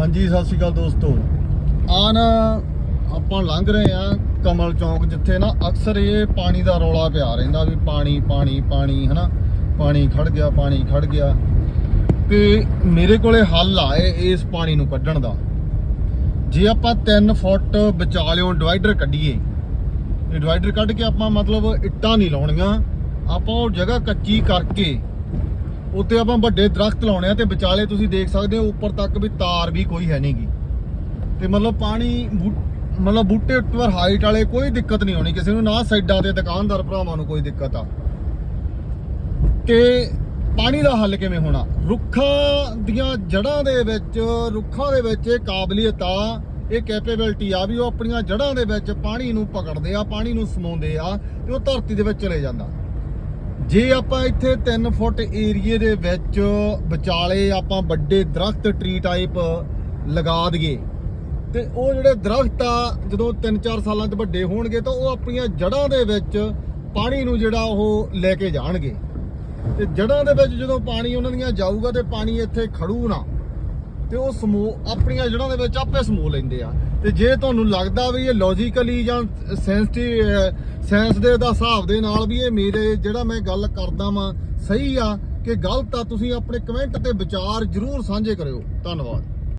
ਹਾਂਜੀ, ਸਤਿ ਸ਼੍ਰੀ ਅਕਾਲ ਦੋਸਤੋ। ਆ ਨਾ ਆਪਾਂ ਲੰਘ ਰਹੇ ਆ ਕਮਲ ਚੌਂਕ, ਜਿੱਥੇ ਨਾ ਅਕਸਰ ਇਹ ਪਾਣੀ ਦਾ ਰੌਲਾ ਪਿਆ ਰਹਿੰਦਾ ਵੀ ਪਾਣੀ ਪਾਣੀ ਪਾਣੀ, ਹਨਾ? ਪਾਣੀ ਖੜ ਗਿਆ, ਪਾਣੀ ਖੜ ਗਿਆ। ਤੇ ਮੇਰੇ ਕੋਲੇ ਹੱਲ ਆ ਇਹ ਇਸ ਪਾਣੀ ਨੂੰ ਕੱਢਣ ਦਾ। ਜੇ ਆਪਾਂ 3 ਫੁੱਟ ਵਿਚਾਲਿਓਂ ਡਿਵਾਈਡਰ ਕੱਢੀਏ, ਇਹ ਡਿਵਾਈਡਰ ਕੱਢ ਕੇ ਆਪਾਂ ਮਤਲਬ ਇੱਟਾਂ ਨਹੀਂ ਲਾਉਣੀਆਂ। ਆਪਾਂ ਉਹ ਜਗ੍ਹਾ ਕੱਚੀ ਕਰਕੇ ਉੱਤੇ ਆਪਾਂ ਵੱਡੇ ਦਰਖਤ ਲਾਉਣੇ ਆ ਤੇ ਵਿਚਾਲੇ ਤੁਸੀਂ ਦੇਖ ਸਕਦੇ ਹੋ ਉੱਪਰ ਤੱਕ ਵੀ ਤਾਰ ਵੀ ਕੋਈ ਹੈ ਨਹੀਂਗੀ ਤੇ ਮਤਲਬ ਪਾਣੀ ਬੂ- ਮਤਲਬ ਬੂਟੇ ਉੱਪਰ ਹਾਈਟ ਵਾਲੇ ਕੋਈ ਦਿੱਕਤ ਨਹੀਂ ਆਉਣੀ ਕਿਸੇ ਨੂੰ, ਨਾ ਸਾਈਡਾਂ ਤੇ ਦੁਕਾਨਦਾਰ ਭਰਾਵਾਂ ਨੂੰ ਕੋਈ ਦਿੱਕਤ ਆ। ਤੇ ਪਾਣੀ ਦਾ ਹੱਲ ਕਿਵੇਂ ਹੋਣਾ? ਰੁੱਖਾਂ ਦੀਆਂ ਜੜ੍ਹਾਂ ਦੇ ਵਿੱਚ, ਰੁੱਖਾਂ ਦੇ ਵਿੱਚ ਇਹ ਕਾਬਲੀਅਤ ਆ, ਇਹ ਕੈਪੇਬਿਲਟੀ ਆ ਵੀ ਉਹ ਆਪਣੀਆਂ ਜੜ੍ਹਾਂ ਦੇ ਵਿੱਚ ਪਾਣੀ ਨੂੰ ਪਕੜਦੇ ਆ, ਪਾਣੀ ਨੂੰ ਸਮਾਉਂਦੇ ਆ ਤੇ ਉਹ ਧਰਤੀ ਦੇ ਵਿੱਚ ਚਲੇ ਜਾਂਦਾ। ਜੇ ਆਪਾਂ ਇੱਥੇ 3 ਫੁੱਟ ਏਰੀਏ ਦੇ ਵਿੱਚ ਵਿਚਾਲੇ ਆਪਾਂ ਵੱਡੇ ਦਰਖਤ ਟਰੀ ਟਾਈਪ ਲਗਾ ਦਈਏ, ਤੇ ਉਹ ਜਿਹੜੇ ਦਰਖਤ ਆ, ਜਦੋਂ 3-4 ਸਾਲਾਂ 'ਚ ਵੱਡੇ ਹੋਣਗੇ, ਤਾਂ ਉਹ ਆਪਣੀਆਂ ਜੜ੍ਹਾਂ ਦੇ ਵਿੱਚ ਪਾਣੀ ਨੂੰ ਜਿਹੜਾ ਉਹ ਲੈ ਕੇ ਜਾਣਗੇ। ਤੇ ਜੜ੍ਹਾਂ ਦੇ ਵਿੱਚ ਜਦੋਂ ਪਾਣੀ ਉਹਨਾਂ ਦੀਆਂ ਜਾਊਗਾ ਤੇ ਪਾਣੀ ਇੱਥੇ ਖੜੂ ਨਾ, ਤੇ ਉਹ ਸਮੋ, ਆਪਣੀਆਂ ਜੜ੍ਹਾਂ ਦੇ ਵਿੱਚ ਆਪੇ ਸਮੋ ਲੈਂਦੇ ਆ। ਤੇ ਜੇ ਤੁਹਾਨੂੰ ਲੱਗਦਾ ਵੀ ਇਹ ਲੌਜੀਕਲੀ ਜਾਂ ਸੈਂਸਿਟਿਵ ਸੈਂਸ ਦੇ ਦਾ ਹਿਸਾਬ ਦੇ ਨਾਲ ਵੀ ਇਹ ਮੇਰੇ ਜਿਹੜਾ ਮੈਂ ਗੱਲ ਕਰਦਾ ਵਾਂ, ਸਹੀ ਆ ਕਿ ਗਲਤ ਆ, ਤੁਸੀਂ ਆਪਣੇ ਕਮੈਂਟ ਤੇ ਵਿਚਾਰ ਜਰੂਰ ਸਾਂਝੇ ਕਰਿਓ। ਧੰਨਵਾਦ।